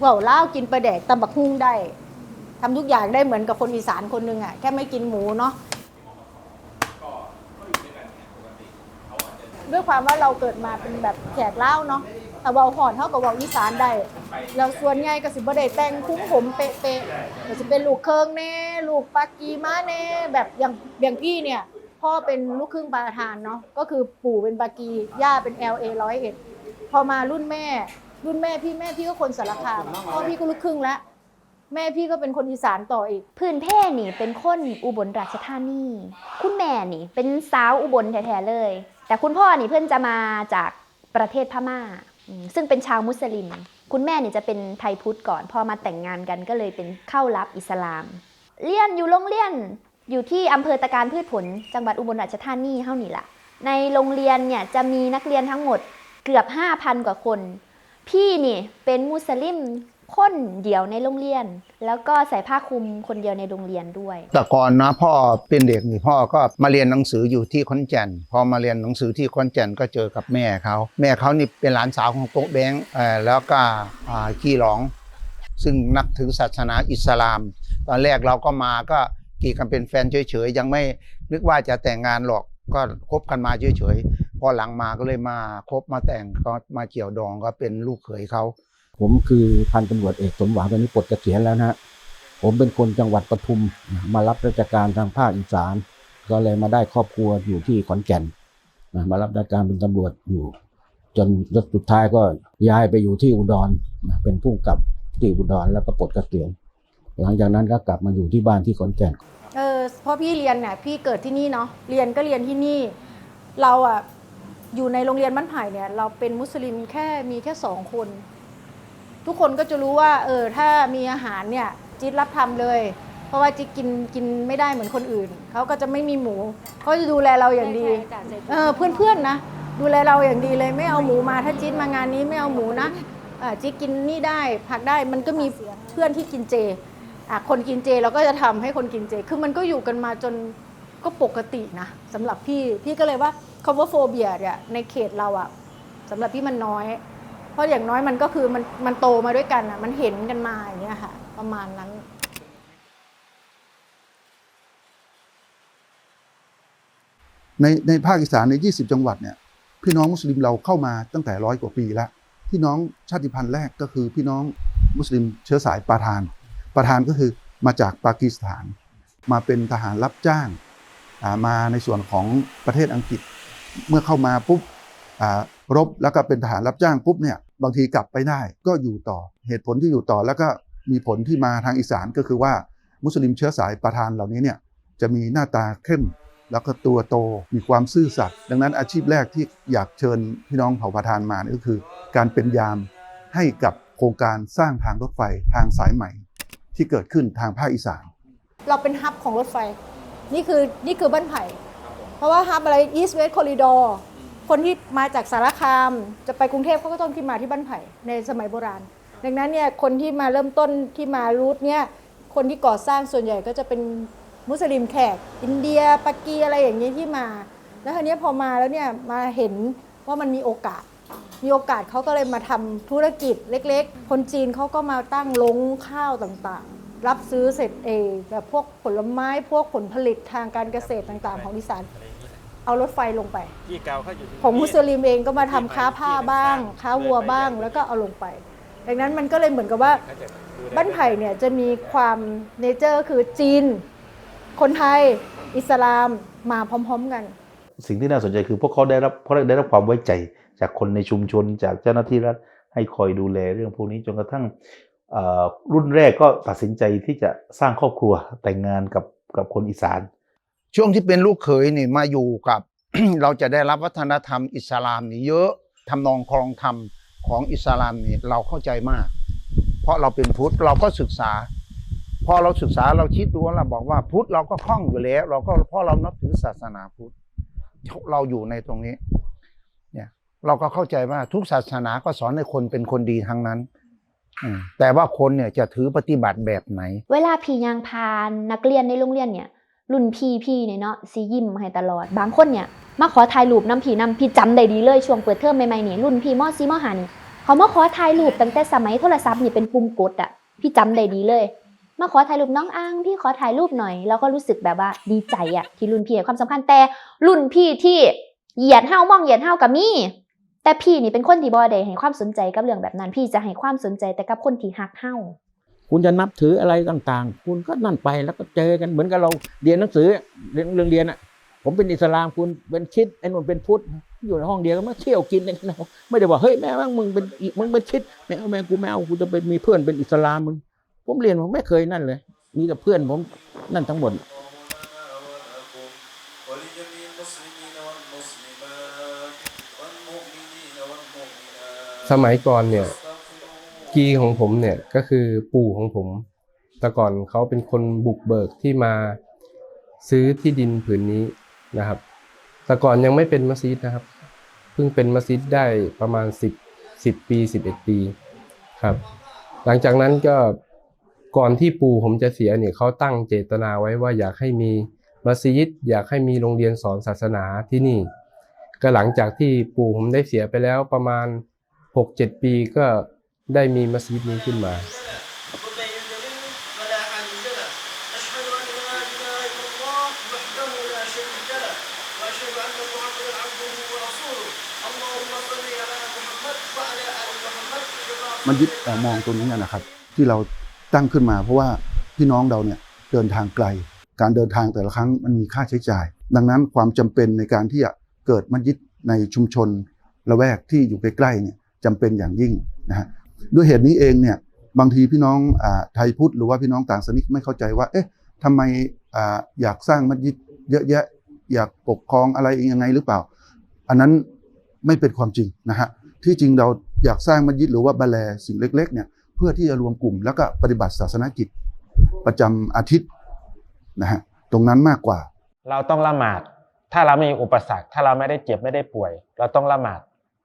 เว่าเล่าวกินปลาแดกตำบักฮุ่งได้ทำทุกอย่างได้เหมือนกับคนอีสานคนหนึ่งอะแค่ไม่กินหมูเนาะด้วยความว่าเราเกิดมาเป็นแบบแขกเล่าเนาะแต่เว่าหอนเท่ากับเว่าอีสานได้เราส่วนใหญ่ก็สิบ่ได้แต่งคุ้มผมเป๊ะๆก็สิเป็นลูกเคิงแน่ลูกปากีมาแน่แบบอย่างอย่างพี่เนี่ยพ่อเป็นลูกครึ่งปาทานเนาะก็คือปู่เป็นปากีย่าเป็น LA ร้อยเอ็ดพอมารุ่นแม่ รุ่นแม่พี่แม่พี่ก็คนสารคามพ่อพี่ก็ลูกครึ่งแล้วแม่พี่ก็เป็นคนอีสานต่ออีก พื้นเพนี่เป็นคนอุบลราชธานี คุณแม่นี่เป็นสาวอุบลแท้ๆเลย แต่คุณพ่อนี่เพื่อนจะมาจากประเทศพม่าอืมซึ่งเป็นชาวมุสลิม คุณแม่นี่จะเป็นไทยพุทธก่อน พอมาแต่งงานกันก็เลยเป็นเข้ารับอิสลามเรียนอยู่โรงเรียนอยู่ที่อำเภอตะการพืชผล จังหวัดอุบลราชธานีเท่านี้ล่ะในโรงเรียนเนี่ยจะมีนักเรียนทั้งหมดเกือบ 5,000 กว่าคน พี่นี่เป็นมุสลิมคนเดียวในโรงเรียน แล้วก็ใส่ผ้าคลุมคนเดียวในโรงเรียนด้วย แต่ก่อนนะพ่อเป็นเด็กนี่พ่อก็มาเรียนหนังสืออยู่ที่ขอนแก่นพอมาเรียนหนังสือที่ขอนแก่นก็เจอกับแม่เขาแม่เขานี่เป็นหลานสาวของโต๊ะแบงค์เอ่อแล้วก็อ่ากี้หลอง ซึ่งนักถือศาสนาอิสลาม ตอนแรกเราก็มาก็กี่กันเป็นแฟนเฉยๆยังไม่นึกว่าจะแต่งงานหรอกก็คบกันมาเฉยๆ พอหลังมาก็เลยมาคบมาแต่งก็มาเกี่ยวดองก็เป็นลูกเขยเขา ผมคือพันตำรวจเอกสมหวังตอนนี้ปลดเกษียณแล้วนะฮะผมเป็นคนจังหวัดปทุมนะมารับราชการทางภาคอีสาน ก็เลยมาได้ครอบครัวอยู่ที่ขอนแก่นนะมารับราชการเป็นตำรวจอยู่ จนสุดท้ายก็ย้ายไปอยู่ที่อุดรนะเป็นผู้กำกับที่อุดรแล้วก็ปลดเกษียณหลังจากนั้นก็กลับมาอยู่ที่บ้านที่ขอนแก่นเออเพราะพี่เรียนเนี่ยพี่เกิดที่นี่เนาะเรียนก็เรียนที่นี่ เราอะ อยู่ในโรงเรียนบ้านไผ่เนี่ยเราเป็นมุสลิมแค่มีแค่สองคน ทุกคนก็จะรู้ว่า เออถ้ามีอาหารเนี่ยจิ๊ดรับทำเลย เพราะว่าจิ๊ดกินกินไม่ได้เหมือนคนอื่นเขาก็จะไม่มีหมูเขาจะดูแลเราอย่างดีเออเพื่อนๆนะดูแลเราอย่างดีเลยไม่เอาหมูมาถ้าจิ๊ดมางานนี้ไม่เอาหมูนะอ่าจิ๊ดกินนี่ได้ผักได้มันก็มีเพื่อนที่กินเจอะคนกินเจเราก็จะทำให้คนกินเจ คือมันก็อยู่กันมาจนก็ปกตินะสำหรับพี่พี่ก็เลยว่า คำว่าโฟเบียเนี่ยในเขตเราอะสำหรับพี่มันน้อย เพราะอย่างน้อยมันก็คือมันมันโตมาด้วยกันอะมันเห็นกันมาอย่างเงี้ยค่ะ ประมาณนั้นในในภาคอีสานใน 20 จังหวัดเนี่ยพี่น้องมุสลิมเราเข้ามาตั้งแต่ร้อยกว่าปีแล้วพี่น้องชาติพันธุ์แรกก็คือพี่น้องมุสลิมเชื้อสายปาทานปาทานก็คือมาจากปากีสถาน มาเป็นทหารรับจ้าง มาในส่วนของประเทศอังกฤษ เมื่อเข้ามาปุ๊บรบแล้วก็เป็นทหารรับจ้างปุ๊บเนี่ยบางทีกลับไปได้ก็อยู่ต่อเหตุผลที่อยู่ต่อแล้วก็มีผลที่มาทางอีสานก็คือว่ามุสลิมเชื้อสายปาทานเหล่านี้เนี่ยจะมีหน้าตาเข้ม แล้วก็ตัวโตมีความซื่อสัตย์ดังนั้นอาชีพแรกที่อยากเชิญพี่น้องเผ่าปาทานมานี่ก็คือ การเป็นยามให้กับโครงการสร้างทางรถไฟทางสายใหม่ ที่เกิดขึ้นทางภาคอีสาน เราเป็นฮับของรถไฟ นี่คือนี่คือบ้านไผ่ เพราะว่าฮับอะไร East West Corridor คนที่มาจากสารคาม จะไปกรุงเทพเขาก็ต้องที่มาที่บ้านไผ่ในสมัยโบราณ ดังนั้นเนี่ยคนที่มาเริ่มต้นที่มารูทเนี่ยคนที่ก่อสร้างส่วนใหญ่ก็จะเป็นมุสลิมแขก อินเดียปากีอะไรอย่างนี้ที่มา แล้วทีนี้พอมาแล้วเนี่ยมาเห็นว่ามันมีโอกาส มีโอกาสเขาก็เลยมาทำธุรกิจเล็ก ๆ คนจีนเขาก็มาตั้งลงข้าวต่างๆ รับซื้อเสร็จเองแบบพวกผลไม้พวกผลผลิตทางการเกษตรต่างๆ ของอีสาน เอารถไฟลงไปที่เก่าเขาอยู่ที่ของมุสลิมเองก็มาทำค้าผ้าบ้าง ค้าวัวบ้าง แล้วก็เอาลงไป ดังนั้นมันก็เลยเหมือนกับว่า เขาจะดูแลบ้านไผ่เนี่ยจะมีความเนเจอร์คือจีน คนไทย อิสลามมาพร้อมๆกัน สิ่งที่น่าสนใจคือพวกเขาได้รับเขาได้รับความไว้ใจจากคนในชุมชนจากเจ้าหน้าที่รัฐให้คอยดูแลเรื่องพวกนี้จนกระทั่งเอ่อรุ่นแรกก็ตัดสินใจที่จะสร้างครอบครัวแต่งงานกับกับคนอีสาน ช่วงที่เป็นลูกเขยนี่มาอยู่กับ เราจะได้รับวัฒนธรรมอิสลามนี่เยอะทำนองครองธรรมของอิสลามนี่เราเข้าใจมาก เพราะเราเป็นพุทธเราก็ศึกษา พอเราศึกษาเราคิดดูว่าเราบอกว่าพุทธเราก็คล่องอยู่แล้ว เราก็เพราะเรานับถือศาสนาพุทธเราอยู่ในตรงนี้เนี่ยเราก็เข้าใจว่าทุกศาสนาก็สอนให้คนเป็นคนดีทั้งนั้นแต่ว่าคนเนี่ยจะถือปฏิบัติแบบไหน เวลาพี่ยางพานนักเรียนในโรงเรียนเนี่ย รุ่นพี่พี่เนี่ยเนาะสียิ้มให้ตลอด บางคนเนี่ยมาขอถ่ายรูปน้ำผีน้ำพี่จำได้ดีเลยช่วงเปิดเทอมใหม่ๆนี่รุ่นพี่มอซีมอหานี่เขามาขอถ่ายรูปตั้งแต่สมัยโทรศัพท์นี่เป็นปุ่มกดอะพี่จำได้ดีเลย มาขอถ่ายรูปน้องอังพี่ขอถ่ายรูปหน่อย แล้วก็รู้สึกแบบว่าดีใจอะที่รุ่นพี่ให้ความสำคัญแต่รุ่นพี่ที่เหยียดเฮามองเหยียดเฮากับมี่แต่พี่นี่เป็นคนที่บ่ได้ให้ความสนใจกับเรื่องแบบนั้น พี่จะให้ความสนใจแต่กับคนที่ฮักเฮา คุณจะนับถืออะไรต่างๆ คุณก็นั่นไปแล้วก็เจอกันเหมือนกับเราเรียนหนังสือเรียนเรื่องเรียนอะ ผมเป็นอิสลามคุณเป็นคิดไอ้นุ่นเป็นพุทธอยู่ในห้องเดียวกันมาเที่ยวกินกันเราไม่ได้บอกเฮ้ยแม่งมึงเป็นมึงเป็นคิดแม่แม่กูแมวกูจะไปมีเพื่อนเป็นอิสลามมึงผมเรียนผมไม่เคยนั่นเลย มีแต่เพื่อนผมนั่นทั้งหมด สมัยก่อนเนี่ย กีของผมเนี่ยก็คือปู่ของผม แต่ก่อนเขาเป็นคนบุกเบิกที่มาซื้อที่ดินผืนนี้นะครับ แต่ก่อนยังไม่เป็นมัสยิดนะครับ เพิ่งเป็นมัสยิดได้ประมาณ 10 10 ปี 11 ปีครับ หลังจากนั้นก็ก่อนที่ปู่ผมจะเสียเนี่ยเขาตั้งเจตนาไว้ว่าอยากให้มีมัสยิดอยากให้มีโรงเรียนสอนศาสนาที่นี่ ก็หลังจากที่ปู่ผมได้เสียไปแล้วประมาณ 6-7 ปีก็ ได้มีมัสยิดนี้ขึ้นมามันยิดมองตัวนี้นะครับ ที่เราตั้งขึ้นมา เพราะว่าพี่น้องเราเนี่ยเดินทางไกล การเดินทางแต่ละครั้งมันมีค่าใช้จ่าย ดังนั้นความจำเป็นในการที่จะเกิดมัสยิดในชุมชนละแวกที่อยู่ใกล้ๆเนี่ยจำเป็นอย่างยิ่งนะฮะ ด้วยเหตุนี้เองเนี่ยบางทีพี่น้องอไทยพุทธหรือว่าพี่น้องต่างศาสนิกไม่เข้าใจว่า เอ๊ะทำไมออยากสร้างมัสยิดเยอะแยะ อยากปกครองอะไรยังไงหรือเปล่า อันนั้นไม่เป็นความจริงนะฮะที่จริงเราอยากสร้างมัสยิดหรือว่าบาแลสิ่งเล็กๆเนี่ยเพื่อที่จะรวมกลุ่มแล้วก็ปฏิบัติศาสนกิจประจำอาทิตย์นะฮะตรงนั้นมากกว่า เราต้องละหมาด ถ้าเราไม่มีอุปสรรค ถ้าเราไม่ได้เจ็บไม่ได้ป่วย เราต้องละหมาด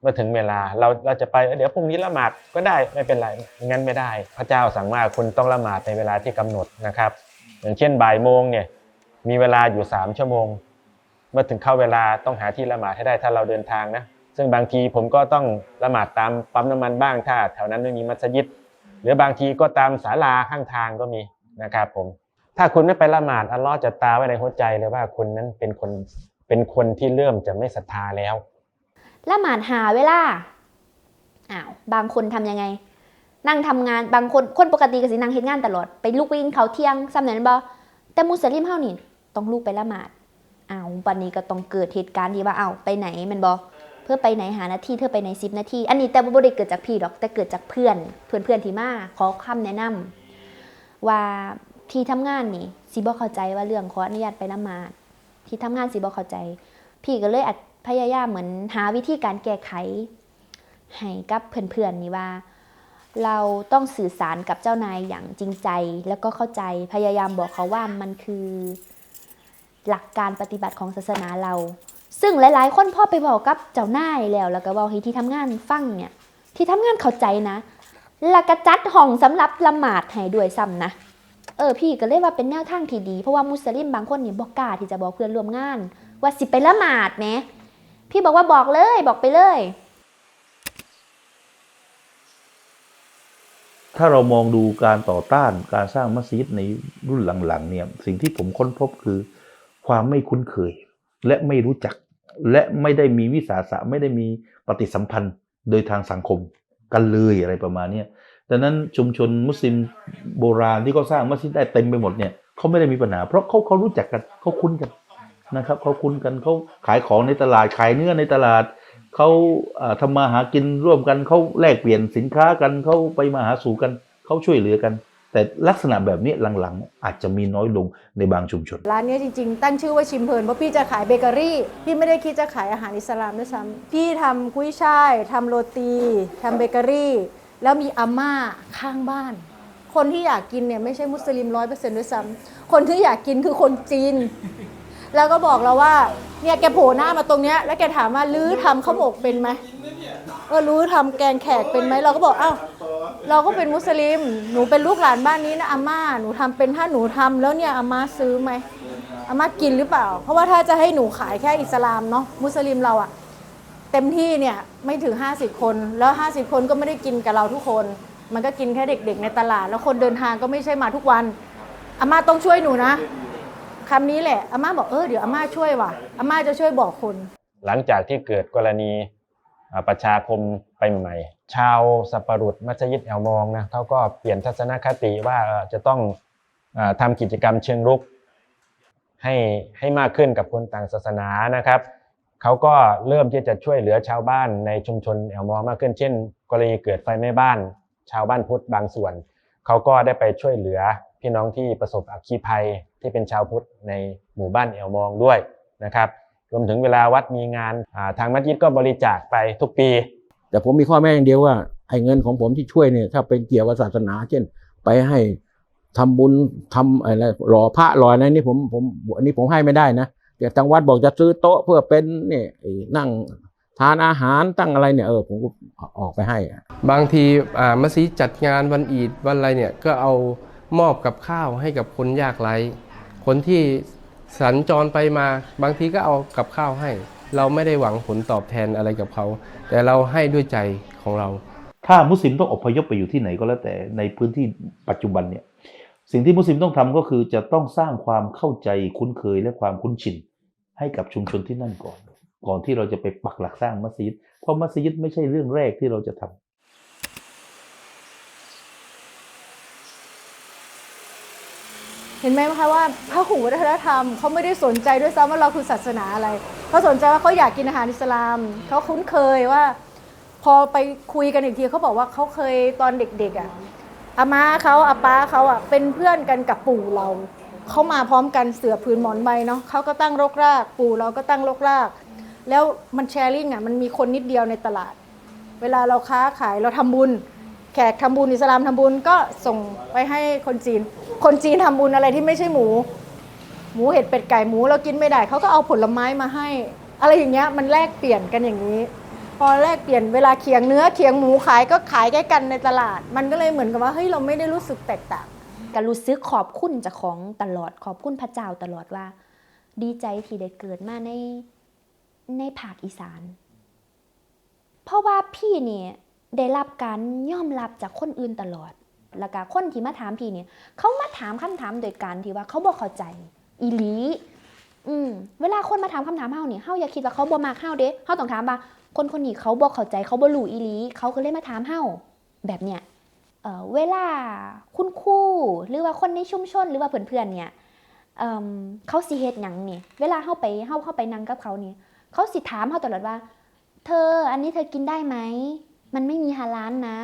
เมื่อถึงเวลาเราเราจะไปเดี๋ยวพรุ่งนี้ละหมาดก็ได้ไม่เป็นไรงั้นไม่ได้ พระเจ้าสั่งว่าคุณต้องละหมาดในเวลาที่กำหนดนะครับ อย่างเช่นบ่ายโมงเนี่ยมีเวลาอยู่สามชั่วโมง เมื่อถึงเข้าเวลาต้องหาที่ละหมาดให้ได้ถ้าเราเดินทางนะซึ่งบางทีผมก็ต้องละหมาดตามปั๊มน้ำมันบ้างถ้าแถวนั้นไม่มีมัสยิด หรือบางทีก็ตามศาลาข้างทางก็มีนะครับผมถ้าคุณไม่ไปละหมาดอัลลอฮ์จะตาไว้ในหัวใจเลยว่าคุณนั้นเป็นคนเป็นคนที่เริ่มจะไม่ศรัทธาแล้ว ละหมาดหาเวลาอ้าวบางคนทำยังไง นั่งทำงานบางคนคนปกติก็สินั่งเฮ็ดงานตลอดไปลุกไปกินข้าเที่ยงซ้ำนั้นบ่แต่มุสลิมเฮานี่ต้องลุกไปละหมาดอ้าววันนี้ก็ต้องเกิดเหตุการณ์ที่ว่าอ้าวไปไหนมันบ่เพื่อไปไหนหานาทีเธอไปไหน10นาที อันนี้แต่บ่ได้เกิดจากพี่ดอกแต่เกิดจากเพื่อน เพื่อนเพื่อนที่มาขอคำแนะนำว่าที่ทำงานนี่สิบ่เข้าใจว่าเรื่องขออนุญาตไปละหมาดที่ทำงานสิบ่เข้าใจ พี่ก็เลยอัด พยายามเหมือนหาวิธีการแก้ไข ให้กับเพื่อนๆนี่ว่า เราต้องสื่อสารกับเจ้านายอย่างจริงใจ แล้วก็เข้าใจพยายามบอกเขาว่ามันคือหลักการปฏิบัติของศาสนาเรา ซึ่งหลายๆ คนพ่อไปบอกกับเจ้านายแล้ว แล้วก็บอกให้ที่ทำงานฟังเนี่ย ที่ทำงานเข้าใจนะแล้วก็จัดห้องสำหรับละหมาดให้ด้วยซ้ำนะเออพี่ก็เลยกว่าเป็นแนวทางที่ดี เพราะว่ามุสลิมบางคนเนี่ยบอกกล้าที่จะบอกเพื่อนร่วมงาน ว่าสิไปละหมาดแหม พี่บอกว่าบอกเลยบอกไปเลย ถ้าเรามองดูการต่อต้านการสร้างมัสยิดในรุ่นหลังๆเนี่ยสิ่งที่ผมค้นพบคือความไม่คุ้นเคย และไม่รู้จัก และไม่ได้มีวิสาสะไม่ได้มีปฏิสัมพันธ์โดยทางสังคมกันเลยอะไรประมาณนี้ดังนั้นชุมชนมุสลิมโบราณที่เขาสร้างมัสยิดได้เต็มไปหมดเนี่ยเขาไม่ได้มีปัญหา เพราะเขาเขารู้จักกันเขาคุ้นกัน นะครับเขาคุ้นกันเขาขายของในตลาดขายเนื้อในตลาดเขาทำมาหากินร่วมกันเขาแลกเปลี่ยนสินค้ากันเขาไปมาหาสู่กันเขาช่วยเหลือกัน แต่ลักษณะแบบนี้หลังๆ อาจจะมีน้อยลงในบางชุมชน ร้านนี้จริง ๆ ตั้งชื่อว่าชิมเพลินเพราะพี่จะขายเบเกอรี่ พี่ไม่ได้คิดจะขายอาหารอิสลามด้วยซ้ำพี่ทำกุ้ยช่ายทำโรตีทำเบเกอรี่ แล้วมีอาม่าข้างบ้าน คนที่อยากกินเนี่ยไม่ใช่มุสลิมร้อยเปอร์เซ็นต์ด้วยซ้ำคนที่อยากกินคือคนจีน แล้วก็บอกเราว่าเนี่ยแกโผล่หน้ามาตรงเนี้ยแล้วแกถามว่าลื้อทำข้าวหมกเป็นไหมเออลื้อทำแกงแขกเป็นไหมเราก็บอกอ้าวเราก็เป็นมุสลิม หนูเป็นลูกหลานบ้านนี้นะอาม่าหนูทำเป็นถ้าหนูทำแล้วเนี่ยอาม่าซื้อไหมอาม่ากินหรือเปล่า เพราะว่าถ้าจะให้หนูขายแค่อิสลามเนาะมุสลิมเราอะเต็มที่เนี่ยไม่ถึง 50 คน แล้ว 50 คนก็ไม่ได้กินกับเราทุกคน มันก็กินแค่เด็ก ๆ ในตลาด แล้วคนเดินทางก็ไม่ใช่มาทุกวันอาม่าต้องช่วยหนูนะ คำนี้แหละอาม่าบอกเออเดี๋ยวอาม่าช่วยว่ะอาม่าจะช่วยบอกคน หลังจากที่เกิดกรณีประชาคมไปใหม่ ชาวสัปปะรุดมัสยิดแอลมองนะเขาก็เปลี่ยนทัศนคติว่าจะต้องอาทำกิจกรรมเชิงรุกให้ให้มากขึ้นกับคนต่างศาสนานะครับเขาก็เริ่มที่จะช่วยเหลือชาวบ้านในชุมชนแอลมองมากขึ้น เช่น กรณีเกิดไฟไหม้บ้าน ชาวบ้านพุทธบางส่วน เขาก็ได้ไปช่วยเหลือพี่น้องที่ประสบอัคคีภัย ที่เป็นชาวพุทธในหมู่บ้านแอลมองด้วยนะครับรวมถึงเวลาวัดมีงานาทางมัสยิดก็บริจาคไปทุกปี แต่ผมมีข้อแม้อย่างเดียวว่าไอ้เงินของผมที่ช่วยเนี่ยถ้าเป็นเกี่ยวกับศาสนา เช่น ไปให้ทำบุญทำอะไรหล่อพระหล่ออะไรนี่ผมผมอันนี้ผมให้ไม่ได้นะแต่ทางวัดบอกจะซื้อโต๊ะเพื่อเป็นนี่นั่งทานอาหารตั้งอะไรเนี่ยเออผมก็ออกไปให้ บางทีอ่ามัสยิดจัดงานวันอีดวันอะไรเนี่ยก็เอามอบกับข้าวให้กับคนยากไร้ คนที่สัญจรไปมาบางทีก็เอากับข้าวให้ เราไม่ได้หวังผลตอบแทนอะไรกับเขา แต่เราให้ด้วยใจของเรา ถ้ามุสลิมต้องอพยพไปอยู่ที่ไหนก็แล้วแต่ในพื้นที่ปัจจุบันเนี่ยสิ่งที่มุสลิมต้องทำก็คือจะต้องสร้างความเข้าใจคุ้นเคยและความคุ้นชิน ให้กับชุมชนที่นั่นก่อน ก่อนที่เราจะไปปักหลักสร้างมัสยิดเพราะมัสยิดไม่ใช่เรื่องแรกที่เราจะทำ เห็นไหมคะว่าพหุวัฒนธรรมเขาไม่ได้สนใจด้วยซ้ำว่าเราคือศาสนาอะไรเขาสนใจว่าเขาอยากกินอาหารอิสลามเขาคุ้นเคยว่า พอไปคุยกันอีกทีเขาบอกว่าเขาเคยตอนเด็กๆอะอาม่าเขาอาป้าเขาอะเป็นเพื่อนกันกับปู่เราเขามาพร้อมกันเสือผืนหมอนใบเนาะเขาก็ตั้งรกราก ปู่เราก็ตั้งรกราก แล้วมันแชร์ลิงอะมันมีคนนิดเดียวในตลาด เวลาเราค้าขายเราทำบุญ แขกทำบุญอิสลามทำบุญก็ส่งไปให้คนจีน คนจีนทำบุญอะไรที่ไม่ใช่หมู หมูเห็ดเป็ดไก่หมูเรากินไม่ได้เขาก็เอาผลไม้มาให้ อะไรอย่างเงี้ยมันแลกเปลี่ยนกันอย่างนี้ พอแลกเปลี่ยนเวลาเคียงเนื้อเคียงหมูขายก็ขายใกล้กันในตลาด มันก็เลยเหมือนกับว่าเฮ้ยเราไม่ได้รู้สึกแตกต่างก็รู้สึกขอบคุณจากของตลอดขอบคุณพระเจ้าตลอดว่า ดีใจที่ได้เกิดมาในในภาคอีสาน เพราะว่าพี่เนี่ย ได้รับการยอมรับจากคนอื่นตลอด แล้วก็คนที่มาถามพี่เนี่ย เขามาถามคำถามโดยการที่ว่าเขาบอกเข้าใจ อีหลี อืม เวลาคนมาถามคำถามเฮาเนี่ยเฮาอย่าคิดว่าเขาบ่มากเฮาเด้เฮาต้องถามว่า คนคนนี้เขาบอกเข้าใจเขาบ่รู้อีหลี เขาก็เลยมาถามเฮาแบบเนี้ยเอ่อเวลาคุณครูหรือว่าคนในชุมชนหรือว่าเพื่อนๆเนี่ยเอิ่มเขาสิเฮ็ดหยังนี่ เวลาเฮาไปเฮาเข้าไปนั่งกับเขานี่ เขาสิถามเฮาตลอดว่า เธออันนี้เธอกินได้ไหม มันไม่มีฮาลาลนะ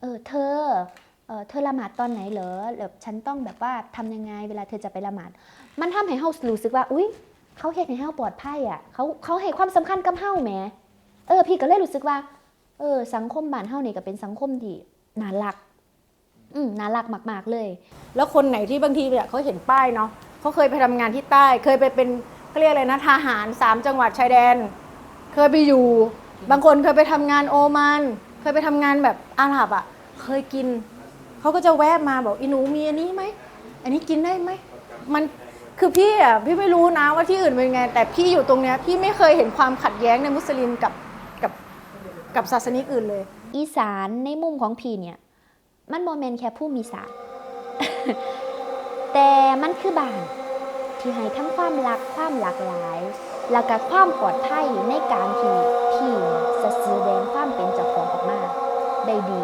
เออเธอเออเธอละหมาดตอนไหนเหรอแบบฉันต้องแบบว่าทำยังไงเวลาเธอจะไปละหมาด มันทำให้เฮารู้สึกว่า อุ๊ยเขาเฮ็ดให้เฮาปลอดภัยอะเขาเขาให้ความสำคัญกับเฮาแหมเออ พี่ก็เลยรู้สึกว่า เออ สังคมบ้านเฮานี่ก็เป็นสังคมที่น่ารัก อืมน่ารักมากๆเลย แล้วคนไหนที่บางทีเนี่ยเขาเห็นป้ายเนาะเขาเคยไปทำงานที่ใต้ เคยไปเป็นเขาเรียกอะไรนะทหารสามจังหวัดชายแดน เคยไปอยู่ บางคนเคยไปทำงานโอมานเคยไปทำงานแบบอาหรับอะ เคยกิน เขาก็จะแวะมาบอกอีหนูมีอันนี้ไหม อันนี้กินได้ไหม มันคือพี่อะพี่ไม่รู้นะว่าที่อื่นเป็นไง แต่พี่อยู่ตรงเนี้ยพี่ไม่เคยเห็นความขัดแย้งในมุสลิมกับกับกับศาสนิกอื่นเลย อีสานในมุมของพี่เนี่ย มันโมเมนแค่ผู้มีศาสตร์ แต่มันคือบ้าน ที่ให้ทั้งความรักความหลากหลาย แล้วก็ความปลอดภัยในการที่ จะแสดงความเป็นเจ้าของออกมาได้ดี